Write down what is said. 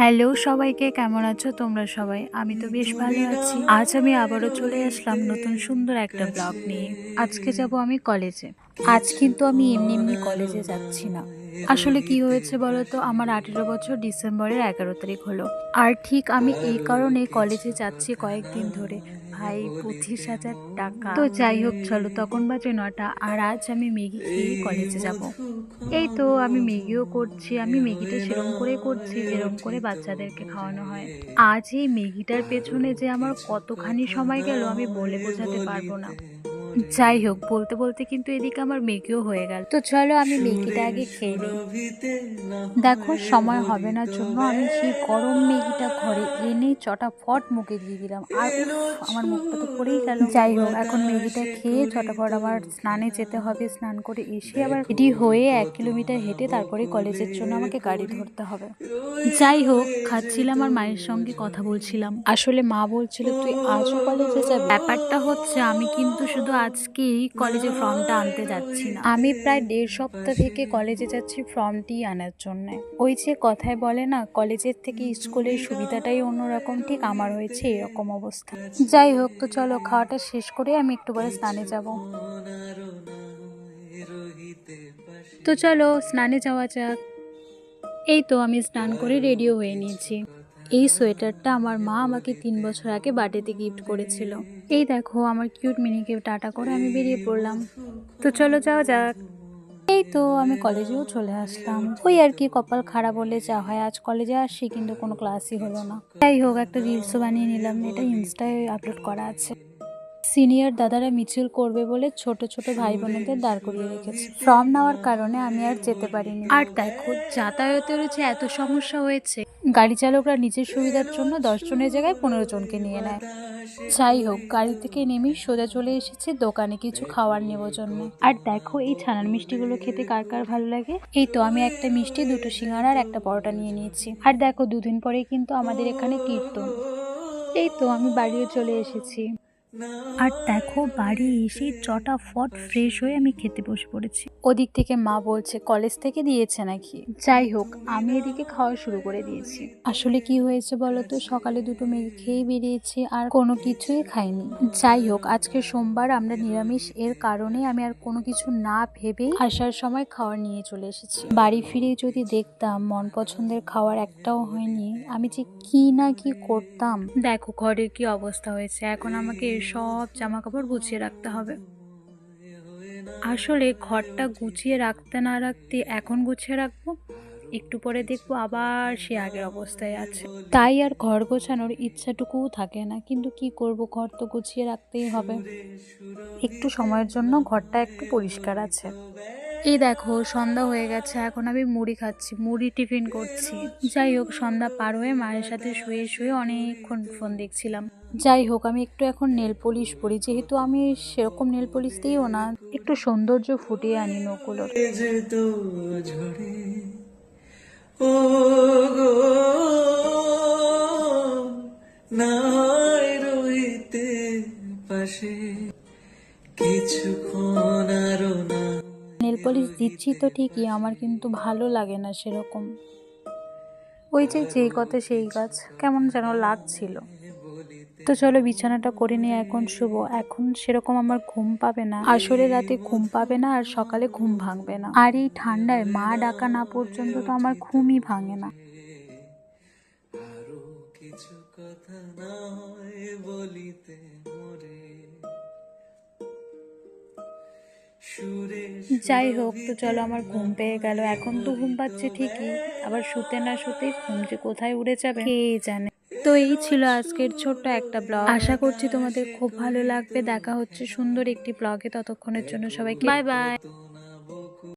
Hello সবাইকে কেমন আছো তোমরা সবাই? আমি তো বেশ ভালো আছি। আজ আমি আবারও চলে আসলাম নতুন সুন্দর একটা ব্লগ নিয়ে। আজকে যাব আমি কলেজে। আজ কিন্তু আমি এমনি এমনি কলেজে যাচ্ছি না। আসলে কি হয়েছে বলো তো আমার আঠেরো বছর ডিসেম্বরের এগারো তারিখ হলো। আর ঠিক আমি এই কারণে কলেজে যাচ্ছি কয়েকদিন ধরে। ভাই পঁচিশ হাজার টাকা। তো যাই হোক, চলো তখন বাজে নটা, আর আজ আমি ম্যাগি খেয়ে কলেজে যাব। এই তো আমি ম্যাগিও করছি, আমি ম্যাগিটা সেরম করে করছি যেরকম করে বাচ্চাদেরকে খাওয়ানো হয়। আজ এই ম্যাগিটার পেছনে যে আমার কতখানি সময় গেল আমি বলে বোঝাতে পারব না। যাই হোক বলতে বলতে কিন্তু এদিকে আমার ম্যাগিও হয়ে গেল। তো চলো আমি ম্যাগিটা আগে খেয়ে নিই। দেখো সময় হবে না জন্য আমি সেই গরম ম্যাগিটা ঘরে এনে চটাফট মুখে দিয়ে দিলাম। আর আমার মুখটা তো পড়েই গেল। যাই হোক এখন ম্যাগিটা খেয়ে চটাফট আবার স্নানে যেতে হবে। স্নান করে এসে আবার রেডি হয়ে এক কিলোমিটার হেঁটে তারপরে কলেজের জন্য আমাকে গাড়ি ধরতে হবে। যাই হোক খাচ্ছিলাম আর মায়ের সঙ্গে কথা বলছিলাম। আসলে মা বলছিল তুই আজও কলেজে যাবি? ব্যাপারটা হচ্ছে আমি কিন্তু শুধু আজকেই কলেজে ফর্মটা আনতে যাচ্ছি না। আমি প্রায় দেড় সপ্তাহ থেকে কলেজে যাচ্ছি ফর্মটি আনার জন্য। ওই যে কথায় বলে না কলেজের থেকে স্কুলের সুবিধাটাই অন্যরকম, ঠিক আমার হয়েছে এরকম অবস্থা। যাই হোক, তো চলো খাওয়াটা শেষ করে আমি একটু পরে স্নানে যাব। তো চলো স্নানে যাওয়া যাক। এই তো আমি স্নান করে রেডিও হয়ে নিয়েছি। এই সোয়েটারটা আমার মা আমাকে তিন বছর আগে বার্থডেতে গিফট করেছিল। এই দেখো, আমার কিউট মিনিকে টাটা করে আমি বেরিয়ে পড়লাম। তো চলো যাওয়া যাক। এই তো, আমি কলেজেও চলে আসলাম। ওই আর কি, কপাল খারাপ হলে যা হয়, আজ কলেজে আসি কিন্তু কোনো ক্লাসই হলো না। যাই হোক, একটা রিলসও বানিয়ে নিলাম, এটা ইনস্টায় আপলোড করা আছে। সিনিয়র দাদারা মিছিল করবে বলে ছোট ছোট ভাই বোনেদের দাঁড় করিয়ে রেখেছে। ফর্ম নেওয়ার কারণে আমি আর যেতে পারিনি। আর দেখো যাতায়াতের যে এত সমস্যা হয়েছে। গাড়ি চালকরা নিজের সুবিধার জন্য দশ জনের জায়গায় পনেরো জনকে নিয়ে নেয়। যাই হোক গাড়ি থেকে নেমে সোজা চলে এসেছে দোকানে কিছু খাওয়ার নেব জন্য। আর দেখো এই ছানার মিষ্টিগুলো খেতে কার কার ভালো লাগে? এই তো আমি একটা মিষ্টি দুটো সিঙ্গারা আর একটা পরোটা নিয়ে নিয়েছি। আর দেখো দুদিন পরে কিন্তু আমাদের এখানে কীর্তন। এই তো আমি বাড়িও চলে এসেছি। আর দেখো বাড়ি এসে চটা ফট ফ্রেশ হয়ে আমি খেতে বসে পড়েছি। ওদিক থেকে মা বলছে কলেজ থেকে দিয়েছে নাকি? যাই হোক আমি এদিকে খাওয়া শুরু করে দিয়েছি। আসলে কি হয়েছে বলো তো? সকালে দুটো মেঘ খেয়ে বেরিয়েছি আর কোনো কিছুই খাইনি। যাই হোক আজকে সোমবার আমরা নিরামিষ এর কারণে আমি আর কোনো কিছু না ভেবে আসার সময় খাওয়ার নিয়ে চলে এসেছি। বাড়ি ফিরে যদি দেখতাম মন পছন্দের খাওয়ার একটাও হয়নি আমি যে কি না কি করতাম। দেখো ঘরের কি অবস্থা হয়েছে? এখন আমাকে সব জামা কাপড় গুছিয়ে রাখতে হবে। আসলে ঘরটা গুছিয়ে রাখতে না রাখতে এখন গুছিয়ে রাখব? একটু পরে দেখব আবার সে আগের অবস্থায় আছে। তাই আর ঘর গোছানোর ইচ্ছাটুকুও থাকে না, কিন্তু কি করব? ঘর তো গুছিয়ে রাখতেই হবে। একটু সময়ের জন্য ঘরটা একটু পরিষ্কার আছে। এই দেখো, সন্ধ্যা হয়ে গেছে, এখন আমি মুড়ি খাচ্ছি, মুড়ি টিফিন করছি। যাই হোক, সন্ধ্যা পার হয়ে মায়ের সাথে শুয়ে শুয়ে অনেকক্ষণ ফোন দেখছিলাম। যাই হোক, আমি একটু এখন নেল পলিশ পরি, যেহেতু আমি সেরকম নেল পলিশ দিইও না, একটু সৌন্দর্য ফুটিয়ে আনি নকুলো যেত ঝরে ও গো না হয় রইতে পাশে কিছুক্ষণ আরও না নেল পলিশ দিচ্ছি তো ঠিকই আমার কিন্তু ভালো লাগে না সেরকম। ওই যে যেই কথা সেই গাছ কেমন যেন লাগছিল। তো চলো বিছানাটা করে নিয়ে এখন শুভ এখন সেরকম আমার ঘুম পাবে না। আসলে রাতে ঘুম পাবে না আর সকালে ঘুম ভাঙবে না। আর এই ঠান্ডায় মা ডাকা না পর্যন্ত তো আমার ঘুমই ভাঙে না। কিছু কথা না বলিতে মোরে। যাই হোক তো চলো আমার ঘুম পেয়ে গেল। এখন তো ঘুম পাচ্ছে ঠিকই। আবার শুতে না শুতে ঘুম যে কোথায় উড়ে যাবে? কে জানে। তো এই ছিল আজকের ছোট্ট একটা ব্লগ। আশা করছি তোমাদের খুব ভালো লাগবে। দেখা হচ্ছে সুন্দর একটি ব্লগে। ততক্ষণের জন্য সবাইকে বাই বাই।